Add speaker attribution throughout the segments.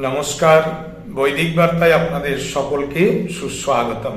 Speaker 1: নমস্কার, বৈদিক বার্তায় আপনাদের সকলকে সুস্বাগতম।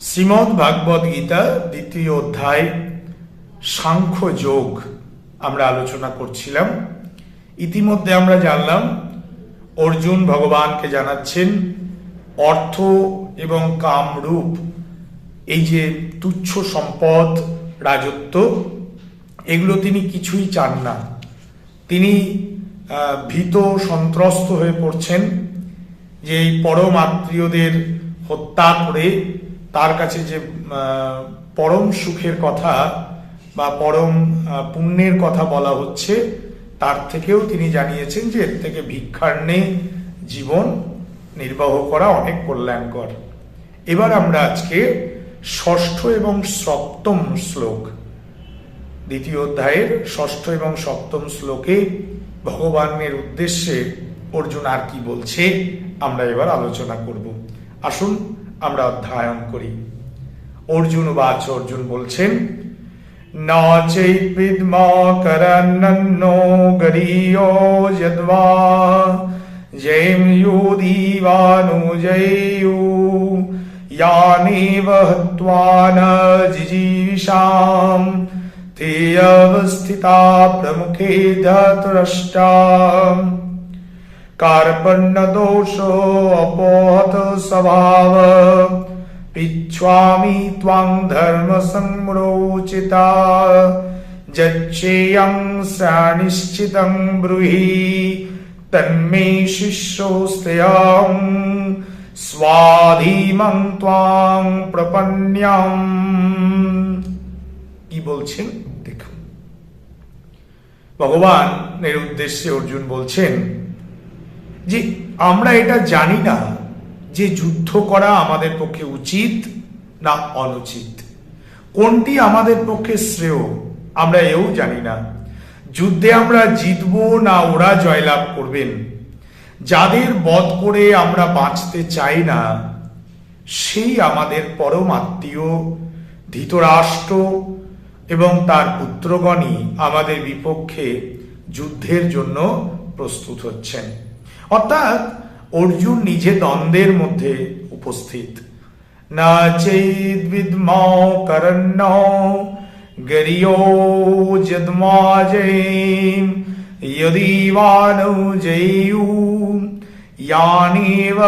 Speaker 1: শ্রীমৎ ভাগবত গীতা দ্বিতীয় অধ্যায়, সাংখ্য যোগ আমরা আলোচনা করছিলাম। ইতিমধ্যে আমরা জানলাম, অর্জুন ভগবানকে জানাচ্ছেন, অর্থ এবং কামরূপ, এই যে তুচ্ছ সম্পদ, রাজত্ব, এগুলো তিনি কিছুই চান না। তিনি ভীত সন্ত্রস্ত হয়ে পড়ছেন যে এই পরম আত্মীয়দের হত্যা করে তার কাছে যে পরম সুখের কথা বা পরম পুণ্যের কথা বলা হচ্ছে, তার থেকেও তিনি জানিয়েছেন যে এর থেকে ভিক্ষার্ণে জীবন নির্বাহ করা অনেক কল্যাণকর। এবার আমরা আজকে ষষ্ঠ এবং সপ্তম শ্লোক, দ্বিতীয় অধ্যায়ের ষষ্ঠ এবং সপ্তম শ্লোকে ভগবানের উদ্দেশ্যে অর্জুন আর কি বলছে, আমরা এবার আলোচনা করব। আসুন, আমরা অধ্যায়ন করি। অর্জুন বাচ অর্জুন বলছেন, ন জয়ু वस्थिता प्रमुखे धतुरष्टा। कार्पन्न दोषोऽपोत स्वभाव। पिच्छ्वामि त्वां धर्मसंरोचिता। जच्छेयं सानिश्चितं ब्रूहि। तन्मे शिष्योऽस्त्रयाम् स्वाधीमं त्वां प्रपन्न्याम् কি বলছেন? দেখুন। ভগবানের উদ্দেশ্যে অর্জুন বলছেন যে, আমরা এটা জানি না যে যুদ্ধ করা আমাদের পক্ষে উচিত না অনুচিত। কোনটি আমাদের পক্ষে শ্রেয়, আমরা এও জানি না। যুদ্ধে আমরা জিতবো না ওরা জয়লাভ করবেন। যাদের বধ করে আমরা বাঁচতে চাই না, সেই আমাদের পরম আত্মীয়, ধৃতরাষ্ট্র এবং তার পুত্রগণই আমাদের বিপক্ষে যুদ্ধের জন্য প্রস্তুত হচ্ছেন অর্থাৎ অর্জুন নিজে দ্বন্দ্বের মধ্যে উপস্থিত না চেদ্বিদ্মৌ করণ্য গরিয় যদ্মাজৈম यदीवानौ जयु यानेव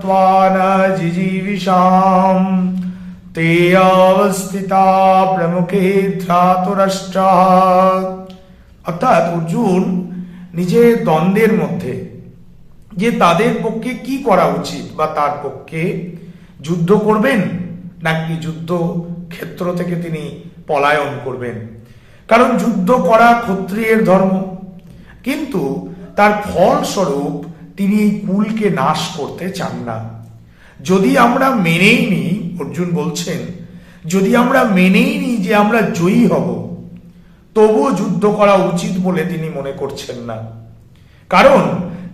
Speaker 1: त्वा न जिजीविषाम् স্ত্রেয়াবস্থিতা প্রমুখে ধ্রাতরাষ্ট্রা অর্থাৎ অর্জুন নিজে দ্বন্দ্বের মধ্যে, যে তাদের পক্ষে কি করা উচিত বা তার পক্ষে যুদ্ধ করবেন নাকি যুদ্ধ ক্ষেত্র থেকে তিনি পলায়ন করবেন। কারণ যুদ্ধ করা ক্ষত্রিয়ের ধর্ম, কিন্তু তার ফলস্বরূপ তিনি এই কুলকে নাশ করতে চান না। যদি আমরা মেনেই নিই অর্জুন বলছেন, যদি আমরা মেনেই নিই যে আমরা জয়ী হব, তবুও যুদ্ধ করা উচিত বলে তিনি মনে করছেন না। কারণ,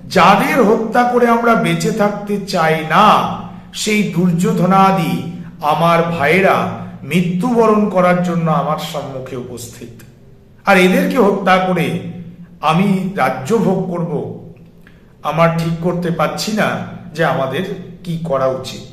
Speaker 1: যাদের হত্যা করে আমরা বেঁচে থাকতে চাই না, সেই দুর্যোধনাদি আমার ভাইরা মৃত্যুবরণ করার জন্য আমার সম্মুখে উপস্থিত। আর এদেরকে হত্যা করে আমি রাজ্য ভোগ করব। আমার ঠিক করতে পাচ্ছি না যে আমাদের কি করা উচিত।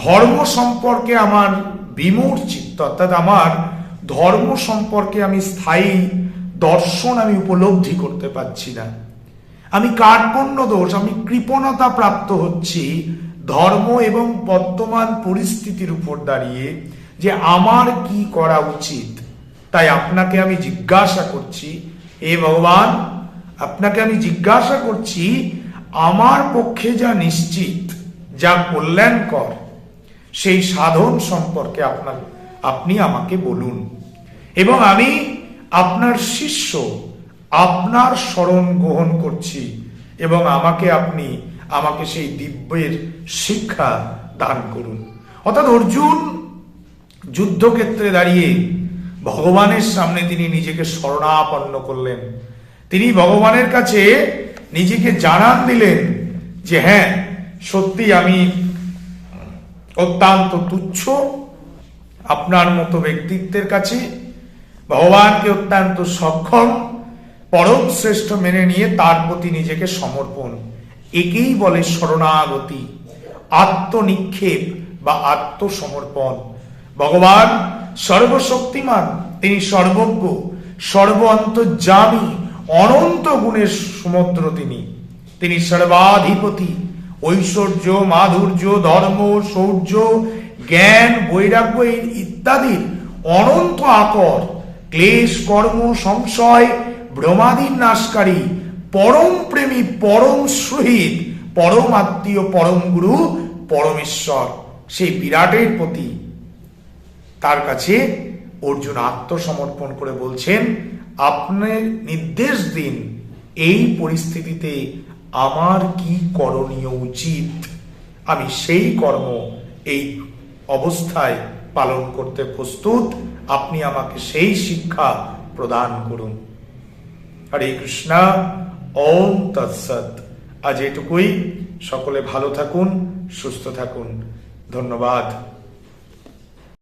Speaker 1: ধর্ম সম্পর্কে আমার বিমূঢ় চিত্ত, অর্থাৎ আমার ধর্ম সম্পর্কে আমি স্থায়ী দর্শন আমি উপলব্ধি করতে পারছি না। আমি কার্পণ্য দোষ, আমি কৃপণতা প্রাপ্ত হচ্ছি ধর্ম এবং বর্তমান পরিস্থিতির উপর দাঁড়িয়ে যে আমার কি করা উচিত। তাই আপনাকে আমি জিজ্ঞাসা করছি এ ভগবান, আপনাকে আমি জিজ্ঞাসা করছি, আমার পক্ষে যা নিশ্চিত, যা কল্যাণকর সেই সাধন সম্পর্কে আপনার, আপনি আমাকে বলুন। এবং আমি আপনার শিষ্য, আপনার স্মরণ গ্রহণ করছি এবং আমাকে আপনি আমাকে সেই দিব্যের শিক্ষা দান করুন। অর্থাৎ অর্জুন যুদ্ধক্ষেত্রে দাঁড়িয়ে ভগবানের সামনে তিনি নিজেকে শরণাপন্ন করলেন। তিনি ভগবানের কাছে নিজেকে জানান দিলেন যে হ্যাঁ সত্যি আমি অত্যন্ত তুচ্ছ আপনার মতো ব্যক্তিত্বের কাছে ভগবানকে অত্যন্ত সক্ষম, পরম শ্রেষ্ঠ মেনে নিয়ে তার প্রতি নিজেকে সমর্পণ। একেই বলে শরণাগতি, আত্মনিক্ষেপ বা আত্মসমর্পণ। ভগবান সর্বশক্তিমান, তিনি সর্বজ্ঞ সর্ব অন্তর্যামী অনন্ত গুণের সমুদ্র তিনি। তিনি সর্বাধিপতি ঐশ্বর্য, মাধুর্য, ধর্ম শৌর্য জ্ঞান, বৈরাগ্য ইত্যাদির অনন্ত আকর, ক্লেশ, কর্ম, সংশয় ভ্রমাদির নাশকারী, পরম প্রেমী, পরম শহীদ পরম আত্মীয়, পরম গুরু, পরমেশ্বর। সেই বিরাটের প্রতি তার কাছে অর্জুন আত্মসমর্পণ করে বলছেন আপনি নির্দেশ দিন, এই পরিস্থিতিতে আমার কি করণীয় উচিত? আমি সেই কর্ম এই অবস্থায় পালন করতে প্রস্তুত। আপনি আমাকে সেই শিক্ষা প্রদান করুন। হরে কৃষ্ণা, ওম তৎসৎ। আজ এটুকুই। সকলে ভালো থাকুন, সুস্থ থাকুন। ধন্যবাদ।